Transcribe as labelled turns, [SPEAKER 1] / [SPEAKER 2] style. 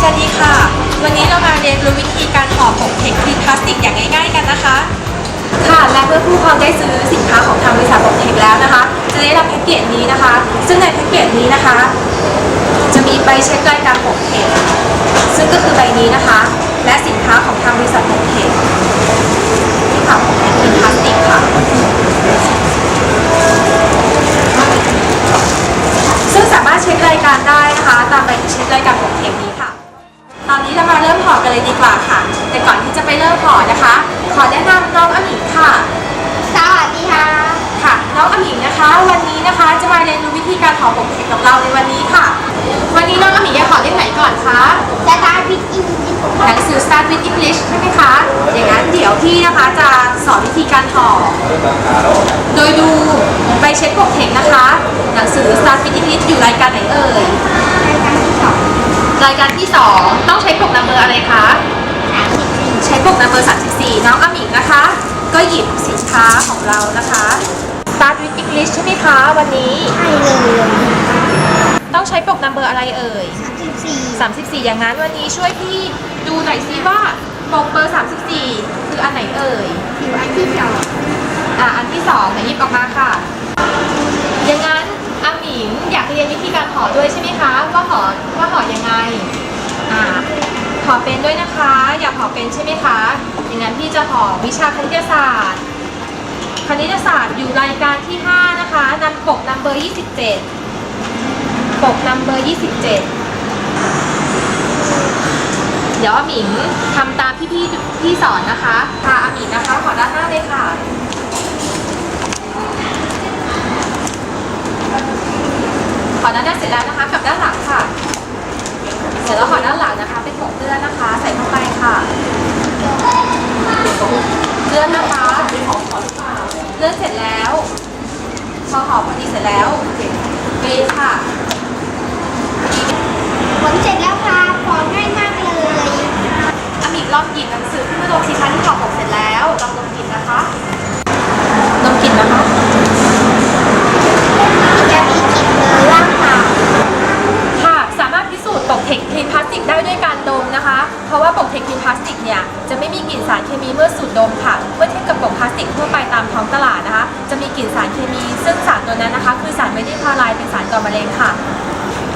[SPEAKER 1] สวัสดีค่ะ วันนี้เรามาเรียนรู้วิธีการห่อปกเทคคลีนพลาสติกอย่างง่ายๆกันนะคะ ค่ะ และเพื่อผู้ปกครองได้ กเทปกับเราในวันนี้ค่ะ
[SPEAKER 2] วั
[SPEAKER 1] นนี้น้องอมิงจะห่อเล่มไหนก่อนคะ
[SPEAKER 2] สตาร์พิกอินดิ
[SPEAKER 1] หนังสือ Start with English ใช่ไหมคะ อย่างนั้นเดี๋ยวพี่นะคะจะสอนวิธีการห่อ โดยดูใบเช็คปกเทปนะคะ หนังสือ Start with English อยู่รายการไหนเอ่ย
[SPEAKER 2] รายการที่สอง
[SPEAKER 1] รายการที่2ต้องใช้ปกนัมเบอร์อะไรคะ
[SPEAKER 2] สามสิบสี่
[SPEAKER 1] ใช้ปกนัมเบอร์34 น้องอมิงนะคะ ก็หยิบสินค้าของเรานะคะ Start with English ใช่ไหมคะ วันนี้
[SPEAKER 2] ใช่เลย
[SPEAKER 1] ต้องใช้ปกนัมเบอร์อะไรเอ่ย
[SPEAKER 2] สามสิบสี่
[SPEAKER 1] 34 อย่างนั้นวันนี้ช่วยพี่ดูหน่อยซิว่าปกเบอร์ 34 คืออันไหนเอ่ย
[SPEAKER 2] อยู่อันที่สอง
[SPEAKER 1] อะอันที่สองไหนหยิบออกมาค่ะ อย่างนั้นอาหมิงอยากเรียนวิธีการห่อด้วยใช่ไหมคะ ว่าห่อว่าห่อยังไง อ่าห่อเป็นด้วยนะคะ อยากห่อเป็นใช่ไหมคะ อย่างนั้นพี่จะห่อวิชาคณิตศาสตร์ คณิตศาสตร์อยู่รายการที่ 5 นะคะนำปกนัมเบอร์27 ปกนัมเบอร์ 27 เดี๋ยวอามิงทำตามที่พี่พี่สอนนะคะค่ะอามิงนะคะ ขอด้านหน้าเลยค่ะขอด้านหน้าเสร็จแล้วนะคะกับด้านหลังค่ะ เสร็จแล้วขอด้านหลังนะคะ เป็นผงเลื่อนนะคะ ใส่เข้าไปค่ะเลื่อนนะคะเลื่อนเสร็จแล้วพอหอมพอดีเสร็จแล้วเบค่ะ
[SPEAKER 2] ผลเสร็จแล้วค่ะของง่ายมากเลย
[SPEAKER 1] อามิกลองหยิบห นังสือขึ้นมาลงสิคะที่ห่อปกเสร็จแล้วลองดมกลิ่นนะคะดมกลิ่นนะคะ
[SPEAKER 2] จะมีกลิ่นเลยว่างเปล่า
[SPEAKER 1] ค่ะ สามารถพิสูจน์ปกเทคคลีนพลาสติกได้ด้วยการดมนะคะ เพราะว่าปกเทคคลีนพลาสติกเนี่ยจะไม่มีกลิ่นสารเคมีเมื่อสูดดมค่ะ เมื่อเทียบกับปกพลาสติกทั่วไปตามท้องตลาดนะคะ จะมีกลิ่นสารเคมี ซึ่งสารตัวนั้นนะคะ คือสารไมทิลคลอไรด์เป็นสารก่อมะเร็งค่ะสามารถหาซื้อสินค้าปกเทคคลีนพลาสติกได้ที่เชลฟ์นี้นะคะ